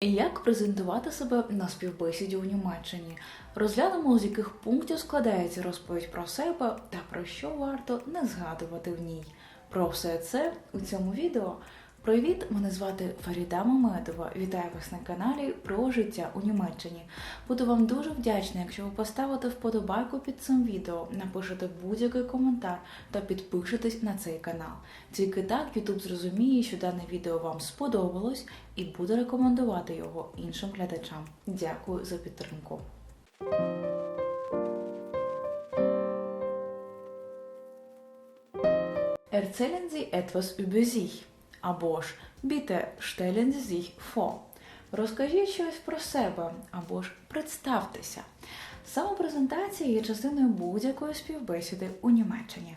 Як презентувати себе на співбесіді у Німеччині? Розглянемо, з яких пунктів складається розповідь про себе та про що варто не згадувати в ній. Про все це у цьому відео. Привіт, мене звати Фаріда Мамедова. Вітаю вас на каналі про життя у Німеччині. Буду вам дуже вдячна, якщо ви поставите вподобайку під цим відео, напишете будь-який коментар та підпишетесь на цей канал. Тільки так YouTube зрозуміє, що дане відео вам сподобалось і буде рекомендувати його іншим глядачам. Дякую за підтримку. Erzählen Sie etwas або ж stellen Sie sich vor. Розкажіть щось про себе або ж представтеся. Самопрезентація є частиною будь-якої співбесіди у Німеччині.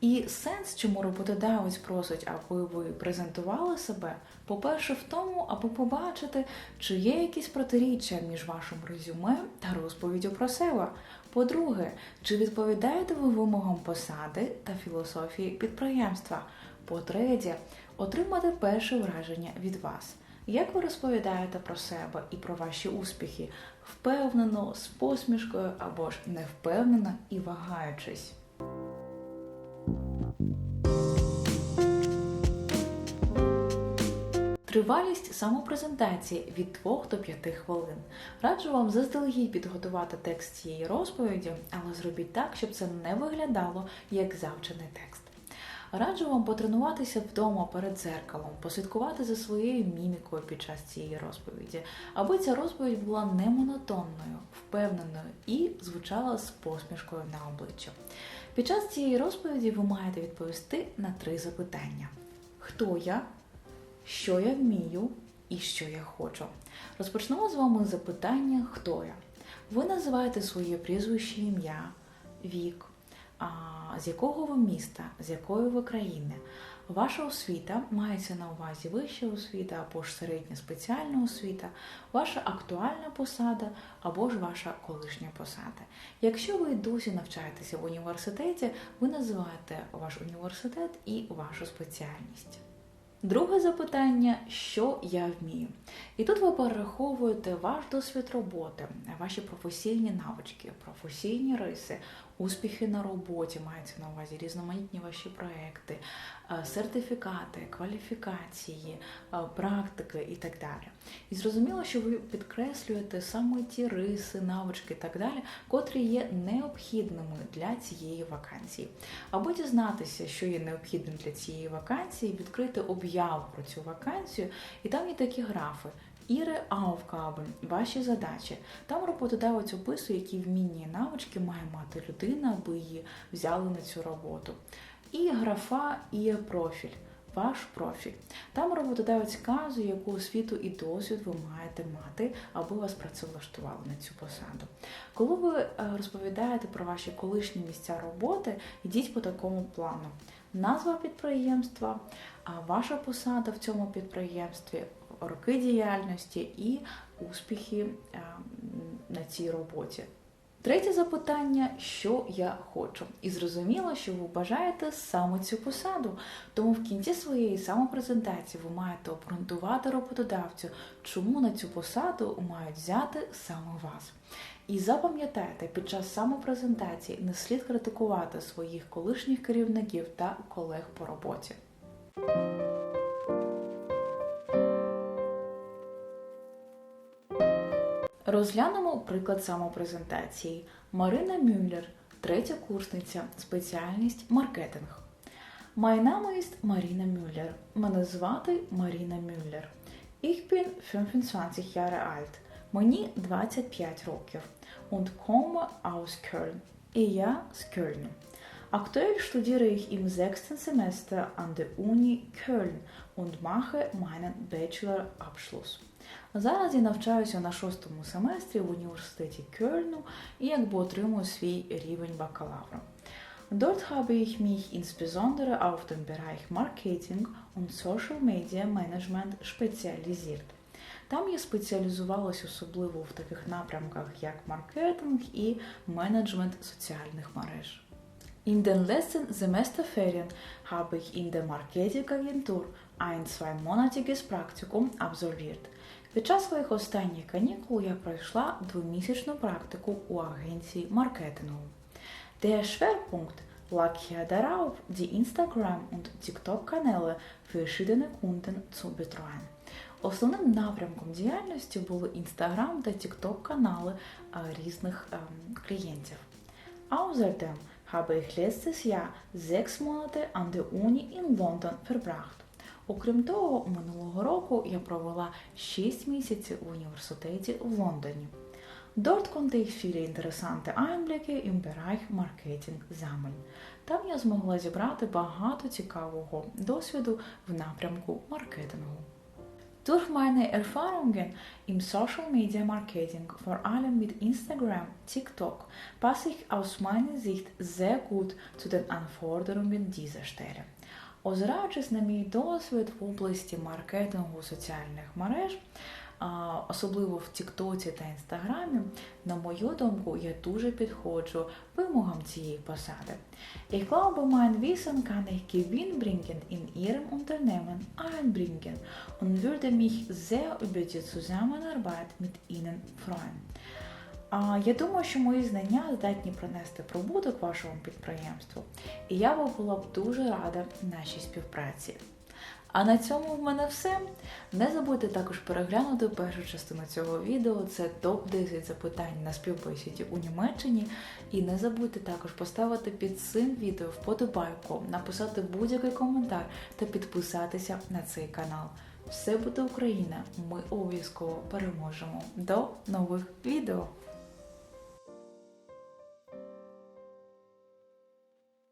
І сенс, чому роботодавець просить, аби ви презентували себе, по-перше, в тому, аби побачити, чи є якісь протиріччя між вашим резюме та розповіддю про себе. По-друге, чи відповідаєте ви вимогам посади та філософії підприємства. По-третє, отримати перше враження від вас. Як ви розповідаєте про себе і про ваші успіхи? Впевнено, з посмішкою або ж невпевнено і вагаючись. Тривалість самопрезентації від 2 до 5 хвилин. Раджу вам заздалегідь підготувати текст цієї розповіді, але зробіть так, щоб це не виглядало як завчений текст. Раджу вам потренуватися вдома перед дзеркалом, послідкувати за своєю мімікою під час цієї розповіді, аби ця розповідь була не монотонною, впевненою і звучала з посмішкою на обличчя. Під час цієї розповіді ви маєте відповісти на три запитання: хто я, що я вмію і що я хочу. Розпочнемо з вами запитання Хто я? Ви називаєте своє прізвище ім'я, вік з якого ви міста, з якої ви країни. Ваша освіта мається на увазі вища освіта або ж середня спеціальна освіта, ваша актуальна посада або ж ваша колишня посада. Якщо ви досі навчаєтеся в університеті, ви називаєте ваш університет і вашу спеціальність. Друге запитання, що я вмію? І тут ви перераховуєте ваш досвід роботи, ваші професійні навички, професійні риси, успіхи на роботі, мається на увазі різноманітні ваші проекти, е, сертифікати, кваліфікації, е, практики і так далі. І зрозуміло, що ви підкреслюєте саме ті риси, навички і так далі, котрі є необхідними для цієї вакансії. Або дізнатися, що є необхідним для цієї вакансії, відкрити об'яву про цю вакансію, і там є такі графи. Іре Aufgaben – ваші задачі. Там роботодавець описує, які вміння і навички має мати людина, аби її взяли на цю роботу. І графа і профіль. Ваш профіль. Там роботодавець вказує, яку освіту і досвід ви маєте мати, аби вас працевлаштували на цю посаду. Коли ви е, розповідаєте про ваші колишні місця роботи, йдіть по такому плану. Назва підприємства, ваша посада в цьому підприємстві, роки діяльності і успіхи е, на цій роботі. Третє запитання, що я хочу. І зрозуміло, що ви бажаєте саме цю посаду. Тому в кінці своєї самопрезентації ви маєте обґрунтувати роботодавцю, чому на цю посаду мають взяти саме вас. І запам'ятайте, під час самопрезентації не слід критикувати своїх колишніх керівників та колег по роботі. Розглянемо приклад самопрезентації. Марина Мюллер, третя курсниця, спеціальність маркетинг. Mein Name ist Marina Müller. Мене звати Маріна Мюллер. Ich bin 25 Jahre alt. Мені 25 років. Und komme aus Köln. І я з Кельну. Aktuell studiere ich im sechsten Semester an der Uni Köln und mache meinen Bachelor-Abschluss. Зараз я навчаюся на шостому семестрі в університеті Кельну і якби отримую свій рівень бакалавра. Dort habe ich mich insbesondere auf den Bereich Marketing und Social Media Management spezialisiert. Там я спеціалізувалась особливо в таких напрямках, як маркетинг і менеджмент соціальних мереж. In den letzten Semesterferien habe ich in der Marketingagentur ein zweimonatiges Praktikum absolviert. Під час своїх останніх канікул я пройшла двомісячну практику у агенції маркетингу. Der Schwerpunkt lag hier darauf, die Instagram- und TikTok-Kanäle verschiedener Kunden zu betreuen. Основним напрямком діяльності були Instagram та TikTok канали різних ем, клієнтів. Außerdem habe ich letztes Jahr sechs Monate an der Uni in London verbracht. Окрім того, минулого року я провела 6 місяців в університеті в Лондоні. Dort konnte ich viele interessante Einblicke im Bereich Marketing sammeln. Там я змогла зібрати багато цікавого досвіду в напрямку маркетингу. Durch meine Erfahrungen im Social Media Marketing, vor allem mit Instagram, TikTok, passe ich aus meiner Sicht sehr gut zu den Anforderungen dieser Stelle. Озираючись на мій досвід в області маркетингу соціальних мереж, особливо в Тіктоці та Інстаграмі, на мою думку, я дуже підходжу вимогам цієї посади. Ich glaube, mein Wissen kann ich gewinnbringend in Ihrem Unternehmen einbringen und würde mich sehr über die Zusammenarbeit mit Ihnen freuen. А, Я думаю, що мої знання здатні принести прибуток вашому підприємству, і я би була б дуже рада нашій співпраці. А на цьому в мене все. Не забудьте також переглянути першу частину цього відео. Це топ-10 запитань на співбесіді у Німеччині. І не забудьте також поставити під цим відео вподобайку, написати будь-який коментар та підписатися на цей канал. Все буде Україна! Ми обов'язково переможемо. До нових відео!